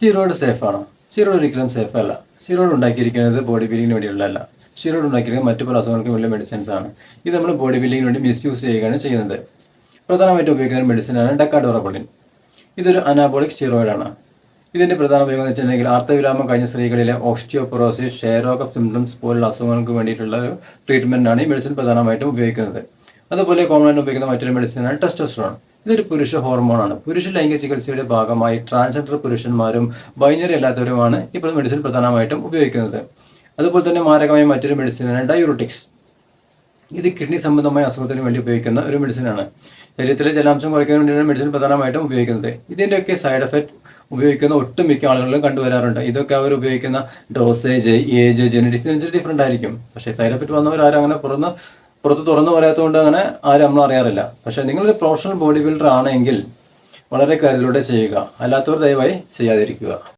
Steroid safe ആണോ? Steroid ഒരിക്കലും safe അല്ല. സ്റ്റിറോയിഡ് ഉണ്ടാക്കിയിരിക്കുന്നത് ബോഡി ബിൽഡിങ്ങിന് വേണ്ടിയുള്ളതല്ല. സ്റ്റിറോയിഡ് ഉണ്ടാക്കിയിരിക്കുന്നത് മറ്റു പല അസുഖങ്ങൾക്ക് വലിയ മെഡിസിൻസ് ആണ്. ഇത് നമ്മൾ ബോഡി ബിൽഡിങ്ങിന് വേണ്ടി മിസ്യൂസ് ചെയ്യുകയാണ് ചെയ്യുന്നത്. പ്രധാനമായിട്ടും ഉപയോഗിക്കുന്ന മെഡിസിനാണ് ഡെക്കാഡോറബിളിൻ ഇതൊരു അനാബോളിക് സ്റ്റിറോയിഡാണ് ഇതിന്റെ പ്രധാന ഉപയോഗം എന്ന് വെച്ചിട്ടുണ്ടെങ്കിൽ ആർത്തവിരാമം കഴിഞ്ഞ സ്ത്രീകളിലെ ഓസ്റ്റിയോപൊറോസിസ് ഷെയറോക്ക് സിംറ്റംസ് പോലുള്ള അസുഖങ്ങൾക്ക് വേണ്ടിയിട്ടുള്ള ഒരു ട്രീറ്റ്മെന്റാണ് ഈ മെഡിസിൻ പ്രധാനമായിട്ടും ഉപയോഗിക്കുന്നത്. അതുപോലെ കോമൺ ആയിട്ട് ഉപയോഗിക്കുന്ന മറ്റൊരു മെഡിസിനാണ് ടെസ്റ്റോസ്റ്ററോൺ ഇതൊരു പുരുഷ ഹോർമോണാണ്. പുരുഷ ലൈംഗിക ചികിത്സയുടെ ഭാഗമായി ട്രാൻസ്ജെൻഡർ പുരുഷന്മാരും ബൈനറി അല്ലാത്തവരുമാണ് ഇപ്പോൾ മെഡിസിൻ പ്രധാനമായിട്ടും ഉപയോഗിക്കുന്നത്. അതുപോലെ തന്നെ മാരകമായ മറ്റൊരു മെഡിസിനാണ് ഡയൂറോട്ടിക്സ് ഇത് കിഡ്നി സംബന്ധമായ അസുഖത്തിന് വേണ്ടി ഉപയോഗിക്കുന്ന ഒരു മെഡിസിനാണ്. ശരീരത്തിലെ ജലാംശം കുറയ്ക്കാൻ വേണ്ടിയാണ് മെഡിസിൻ പ്രധാനമായിട്ടും ഉപയോഗിക്കുന്നത്. ഇതിന്റെയൊക്കെ സൈഡ് എഫക്റ്റ് ഉപയോഗിക്കുന്ന ഒട്ടുമിക്ക ആളുകളിലും കണ്ടുവരാറുണ്ട്. ഇതൊക്കെ അവർ ഉപയോഗിക്കുന്ന ഡോസേജ് ഏജ് ജനറ്റിക്സിനനുസരിച്ച് ഡിഫറെന്റ് ആയിരിക്കും. പക്ഷേ സൈഡ് എഫക്റ്റ് വന്നവർ ആരും അങ്ങനെ പുറന്ന് പുറത്ത് തുറന്നു പറയാത്തതുകൊണ്ട് അങ്ങനെ ആരും നമ്മൾ അറിയാറില്ല. പക്ഷേ നിങ്ങളൊരു പ്രൊഫഷണൽ ബോഡി ബിൽഡർ ആണെങ്കിൽ വളരെ കരുതലോടെ ചെയ്യുക. അല്ലാത്തവർ ദയവായി ചെയ്യാതിരിക്കുക.